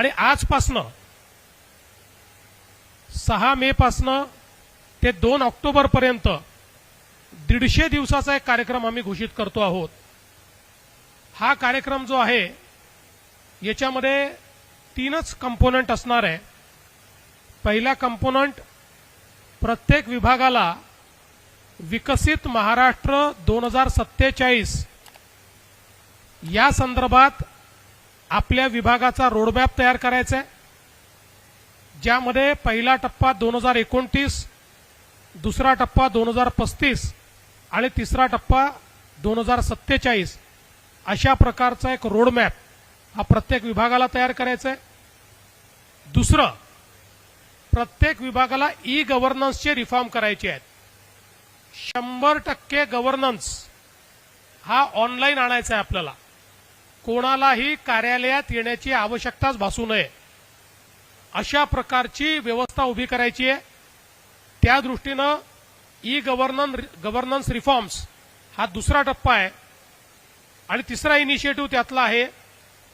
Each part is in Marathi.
आणि आजपासनं सहा मे पासनं ते दोन ऑक्टोबर पर्यंत दीडशे दिवसाचा एक कार्यक्रम आम्ही घोषित करतो आहोत. हा कार्यक्रम जो आहे याच्यामध्ये तीनच कंपोनंट असणार आहे. पहिला कंपोनंट प्रत्येक विभागाला विकसित महाराष्ट्र दोन हजार सत्तेचाळीस या संदर्भात आपल्या विभागाचा रोडमॅप तयार करायचा आहे. ज्यामध्ये पहिला टप्पा दोन हजार एकोणतीस दुसरा टप्पा दोन हजार पस्तीस आणि तिसरा टप्पा दोन हजार सत्तेचाळीस. अशा प्रकारचा एक रोडमॅप हा प्रत्येक विभागाला तयार करायचा आहे. दुसरं प्रत्येक विभागाला ई गव्हर्नन्सचे रिफॉर्म करायचे आहेत. शंभर टक्के गव्हर्नन्स हा ऑनलाईन आणायचा आहे आपल्याला. कोणालाही कार्यालयात येण्याची आवश्यकताच भासू नये. अशा प्रकारची व्यवस्था उभी करायची आहे. त्या दृष्टीनं ई गव्हर्नन गव्हर्नन्स रिफॉर्म्स हा दुसरा टप्पा आहे. आणि तिसरा इनिशिएटिव्ह त्यातला आहे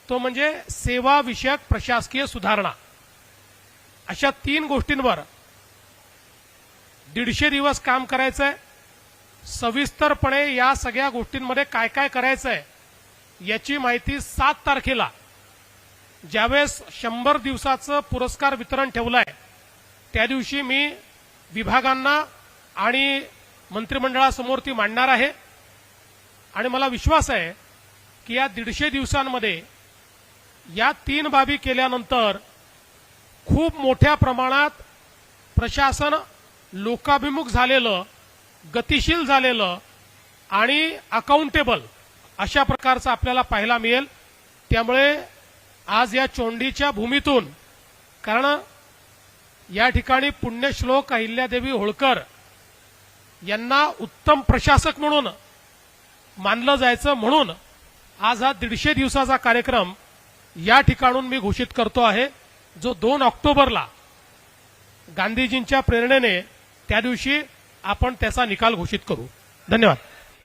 तो म्हणजे सेवाविषयक प्रशासकीय सुधारणा. अशा तीन गोष्टींवर दीडशे दिवस काम करायचंय. सविस्तरपणे या सगळ्या गोष्टींमध्ये काय काय करायचंय याची माहिती सात तारखेला ज्यावेळेस शंभर दिवसाचं पुरस्कार वितरण ठेवलं आहे त्या दिवशी मी विभागांना आणि मंत्रिमंडळासमोर ती मांडणार आहे. आणि मला विश्वास आहे की या दीडशे दिवसांमध्ये या तीन बाबी केल्यानंतर खूप मोठ्या प्रमाणात प्रशासन लोकाभिमुख झालेलं गतिशील झालेलं आणि अकाउंटेबल अशा प्रकारचं आपल्याला पाहायला मिळेल. त्यामुळे आज या चोंडीच्या भूमीतून कारण या ठिकाणी पुण्यश्लोक अहिल्यादेवी होळकर यांना उत्तम प्रशासक म्हणून मानलं जायचं म्हणून आज हा दीडशे दिवसाचा कार्यक्रम या ठिकाणून मी घोषित करतो आहे जो दोन ऑक्टोबरला गांधीजींच्या प्रेरणेने त्या दिवशी आपण त्याचा निकाल घोषित करू. धन्यवाद.